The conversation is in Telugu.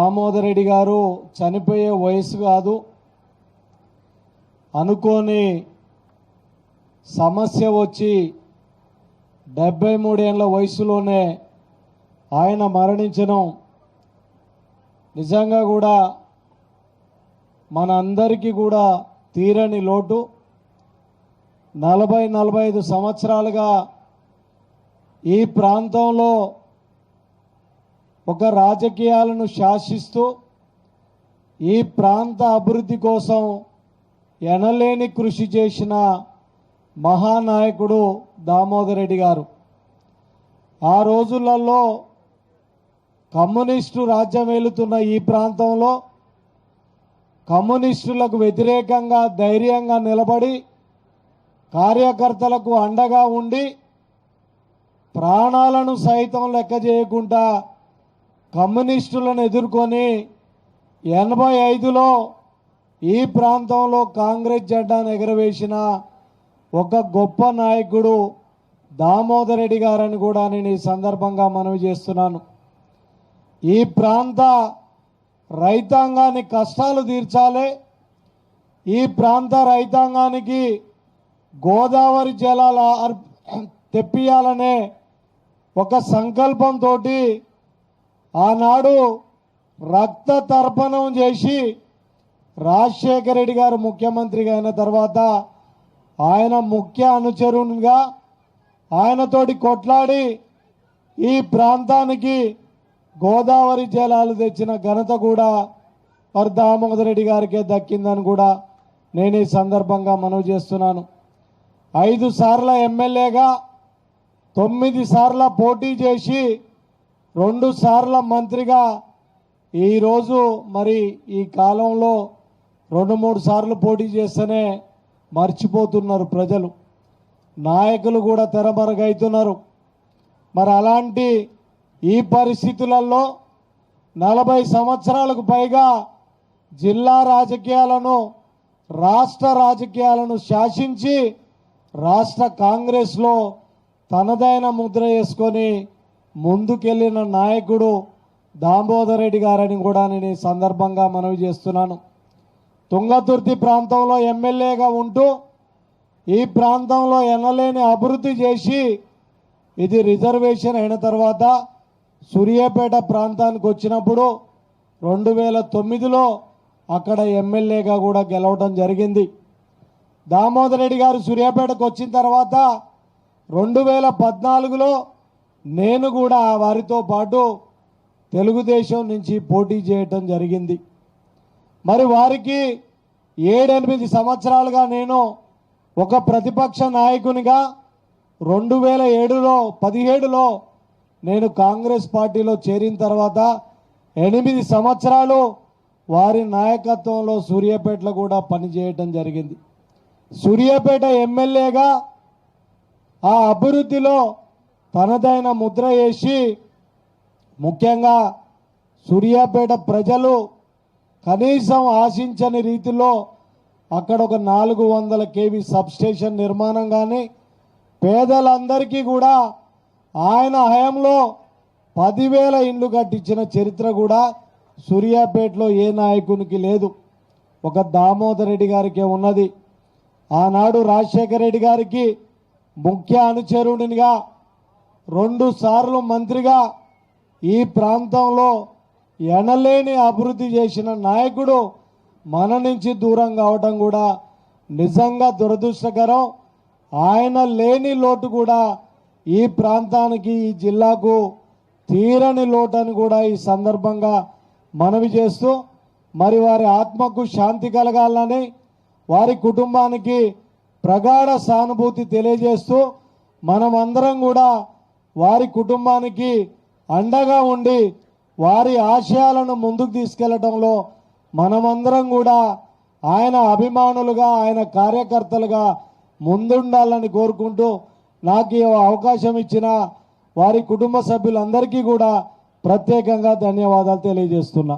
దామోదరెడ్డి గారు చనిపోయే వయసు కాదు. అనుకోని సమస్య వచ్చి డెబ్బై మూడేళ్ళ వయసులోనే ఆయన మరణించడం నిజంగా కూడా మన అందరికీ కూడా తీరని లోటు. నలభై నలభై ఐదు సంవత్సరాలుగా ఈ ప్రాంతంలో ఒక రాజకీయాలను శాసిస్తూ ఈ ప్రాంత అభివృద్ధి కోసం ఎనలేని కృషి చేసిన మహానాయకుడు దామోదర్ రెడ్డి గారు. ఆ రోజులలో కమ్యూనిస్టు రాజ్యం ఏలుతున్న ఈ ప్రాంతంలో కమ్యూనిస్టులకు వ్యతిరేకంగా ధైర్యంగా నిలబడి కార్యకర్తలకు అండగా ఉండి ప్రాణాలను సైతం లెక్క చేయకుండా కమ్యూనిస్టులను ఎదుర్కొని ఎనభై ఐదులో ఈ ప్రాంతంలో కాంగ్రెస్ జెండాను ఎగరవేసిన ఒక గొప్ప నాయకుడు దామోదర్ రెడ్డి గారని కూడా నేను ఈ సందర్భంగా మనవి చేస్తున్నాను. ఈ ప్రాంత రైతాంగాన్ని కష్టాలు తీర్చాలి. ఈ ప్రాంత రైతాంగానికి గోదావరి జలాల తెప్పియాలనే ఒక సంకల్పంతో ఆనాడు రక్త తర్పణం చేసి రాజశేఖర రెడ్డి గారు ముఖ్యమంత్రిగా అయిన తర్వాత ఆయన ముఖ్య అనుచరునిగా ఆయనతోటి కొట్లాడి ఈ ప్రాంతానికి గోదావరి జలాలు తెచ్చిన ఘనత కూడా మరి దామోదర్ రెడ్డి గారికే దక్కిందని కూడా నేను ఈ సందర్భంగా మనవి చేస్తున్నాను. ఐదు సార్ల ఎమ్మెల్యేగా తొమ్మిది సార్ల పోటీ చేసి రెండు సార్ల మంత్రిగా ఈరోజు మరి ఈ కాలంలో రెండు మూడు సార్లు పోటీ చేస్తేనే మర్చిపోతున్నారు ప్రజలు. నాయకులు కూడా తెరమరుగైతున్నారు. మరి అలాంటి ఈ పరిస్థితులలో నలభై సంవత్సరాలకు పైగా జిల్లా రాజకీయాలను రాష్ట్ర రాజకీయాలను శాసించి రాష్ట్ర కాంగ్రెస్లో తనదైన ముద్ర వేసుకొని ముందుకెళ్ళిన నాయకుడు దామోదర్ రెడ్డి గారని కూడా నేను ఈ సందర్భంగా మనవి చేస్తున్నాను. తుంగతుర్తి ప్రాంతంలో ఎమ్మెల్యేగా ఉంటూ ఈ ప్రాంతంలో ఎనలేని అభివృద్ధి చేసి ఇది రిజర్వేషన్ అయిన తర్వాత సూర్యాపేట ప్రాంతానికి వచ్చినప్పుడు రెండు వేల తొమ్మిదిలో అక్కడ ఎమ్మెల్యేగా కూడా గెలవడం జరిగింది. దామోదర్ రెడ్డి గారు సూర్యాపేటకు వచ్చిన తర్వాత రెండు వేల పద్నాలుగులో నేను కూడా వారితో పాటు తెలుగుదేశం నుంచి పోటీ చేయటం జరిగింది. మరి వారికి ఏడెనిమిది సంవత్సరాలుగా నేను ఒక ప్రతిపక్ష నాయకునిగా రెండు వేల ఏడులో పదిహేడులో నేను కాంగ్రెస్ పార్టీలో చేరిన తర్వాత ఎనిమిది సంవత్సరాలు వారి నాయకత్వంలో సూర్యాపేటలో కూడా పనిచేయటం జరిగింది. సూర్యాపేట ఎమ్మెల్యేగా ఆ అభివృద్ధిలో తనదైన ముద్ర వేసి ముఖ్యంగా సూర్యాపేట ప్రజలు కనీసం ఆశించని రీతిలో అక్కడ ఒక నాలుగు వందల కేవీ సబ్స్టేషన్ నిర్మాణం కానీ పేదలందరికీ కూడా ఆయన హయాంలో పదివేల ఇండ్లు కట్టించిన చరిత్ర కూడా సూర్యాపేటలో ఏ నాయకునికి లేదు. ఒక దామోదర్ రెడ్డి గారికే ఉన్నది. ఆనాడు రాజశేఖర రెడ్డి గారికి ముఖ్య అనుచరుడినిగా రెండు సార్లు మంత్రిగా ఈ ప్రాంతంలో ఎనలేని అభివృద్ధి చేసిన నాయకుడు మన నుంచి దూరం కావటం కూడా నిజంగా దురదృష్టకరం. ఆయన లేని లోటు కూడా ఈ ప్రాంతానికి ఈ జిల్లాకు తీరని లోటు అని కూడా ఈ సందర్భంగా మనవి చేస్తూ మరి వారి ఆత్మకు శాంతి కలగాలని వారి కుటుంబానికి ప్రగాఢ సానుభూతి తెలియజేస్తూ మనమందరం కూడా వారి కుటుంబానికి అండగా ఉండి వారి ఆశయాలను ముందుకు తీసుకెళ్ళడంలో మనమందరం కూడా ఆయన అభిమానులుగా ఆయన కార్యకర్తలుగా ముందుండాలని కోరుకుంటూ నాకు అవకాశం ఇచ్చిన వారి కుటుంబ సభ్యులందరికీ కూడా ప్రత్యేకంగా ధన్యవాదాలు తెలియజేస్తున్నా.